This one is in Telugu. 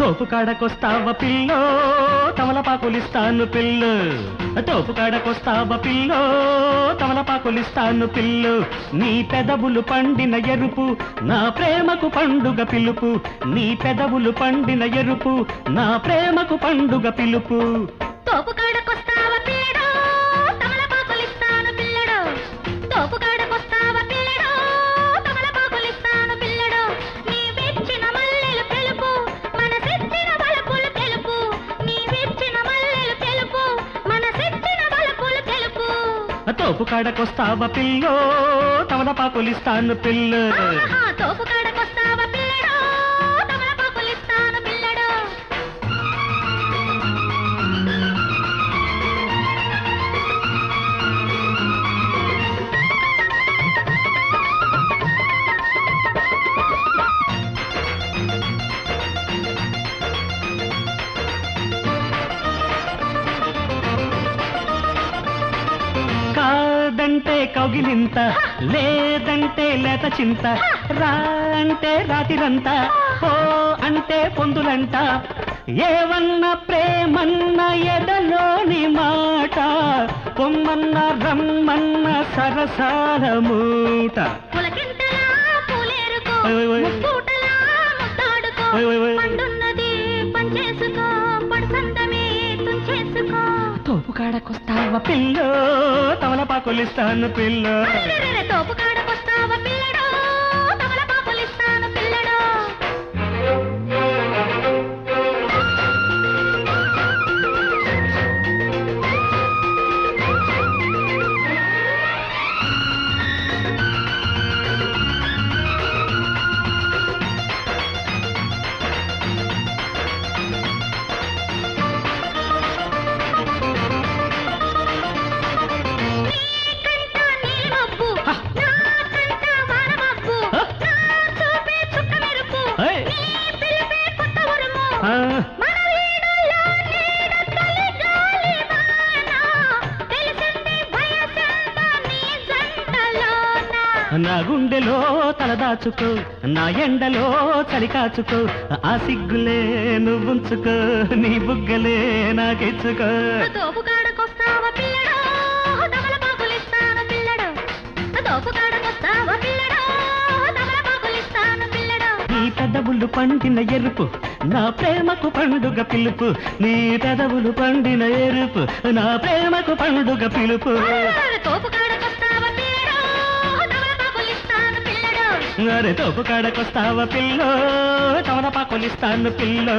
తోపు కాడకొస్తావ పిల్లో? తమలపాకులిస్తాను పిల్లు. తోపు కాడకొస్తావ పిల్లో? తమలపాకులిస్తాను పిల్లు. నీ పెదవులు పండిన ఎరుపు నా ప్రేమకు పండుగ పిలుపు. నీ పెదవులు పండిన ఎరుపు నా ప్రేమకు పండుగ పిలుపు. తోపు తోపు కాడకొస్తావా పిల్లో? తమలపాకులిస్తాను పిల్లు. తోపు కాదంటే కౌగిలింత లేదంటే లేత చింత రా అంటే రాతిరంత ఓ అంటే పొందులంట. ఏవన్న ప్రేమన్న ఎదలోని మాట పొమ్మన్న రమ్మన్న సరసాల మూట. తోపు కాడకొస్తావ పిల్లో? తమలపాకులిస్తాను పిల్లో. అరెరెరెరె, నా గుండెలో తలదాచుకో నా ఎండలో చలి కాచుకో ఆ సిగ్గులే నువ్వుంచుకో నీ బుగ్గలే నాకెచ్చుకో. పెదవులు పండిన ఎరుపు నా ప్రేమకు పండుగ పిలుపు. నీ పెదవులు పండిన ఎరుపు నా ప్రేమకు పండుగ పిలుపు. అరే తోపు కాడకొస్తావా పిల్లో? తమలపాకులిస్తాను పిల్లో?